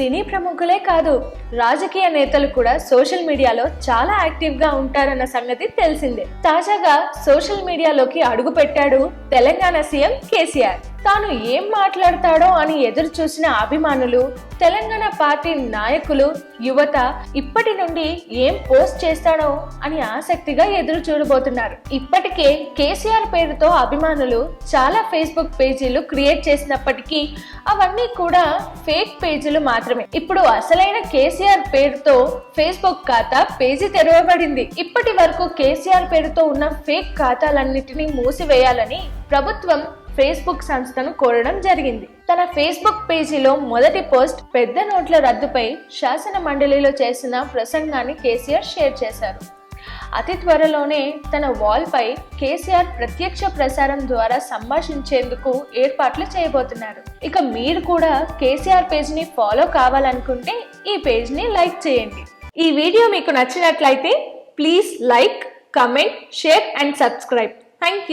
సినీ ప్రముఖులే కాదు రాజకీయ నేతలు కూడా సోషల్ మీడియాలో చాలా యాక్టివ్గా ఉంటారన్న సంగతి తెలిసిందే. తాజాగా సోషల్ మీడియాలోకి అడుగు పెట్టాడు తెలంగాణ సీఎం కేసీఆర్. తాను ఏం మాట్లాడతాడో అని ఎదురు చూసిన అభిమానులు తెలంగాణ పార్టీ నాయకులు యువత ఇప్పటి నుండి ఏం పోస్ట్ చేస్తాడో అని ఆసక్తిగా ఎదురు చూడబోతున్నారు ఇప్పటికే కేసీఆర్ పేరుతో అభిమానులు చాలా ఫేస్బుక్ పేజీలు క్రియేట్ చేసినప్పటికీ అవన్నీ కూడా ఫేక్ పేజీలు మాత్రమే. ఇప్పుడు అసలైన కేసీఆర్ పేరుతో ఫేస్బుక్ ఖాతా పేజీ తెరవబడింది. ఇప్పటి వరకు కేసీఆర్ పేరుతో ఉన్న ఫేక్ ఖాతాలన్నిటినీ మూసివేయాలని ప్రభుత్వం ఫేస్బుక్ సంస్థను కోరడం జరిగింది. తన ఫేస్బుక్ పేజీలో మొదటి పోస్ట్ పెద్ద నోట్ల రద్దుపై శాసన మండలిలో చేసిన ప్రసంగాన్ని కేసీఆర్ షేర్ చేశారు. అతి త్వరలోనే తన వాల్పై కేసీఆర్ ప్రత్యక్ష ప్రసారం ద్వారా సంభాషించేందుకు ఏర్పాట్లు చేయబోతున్నారు. ఇక మీరు కూడా కేసీఆర్ పేజ్ని ఫాలో కావాలనుకుంటే ఈ పేజ్ని లైక్ చేయండి. ఈ వీడియో మీకు నచ్చినట్లయితే please like comment share and subscribe. Thank you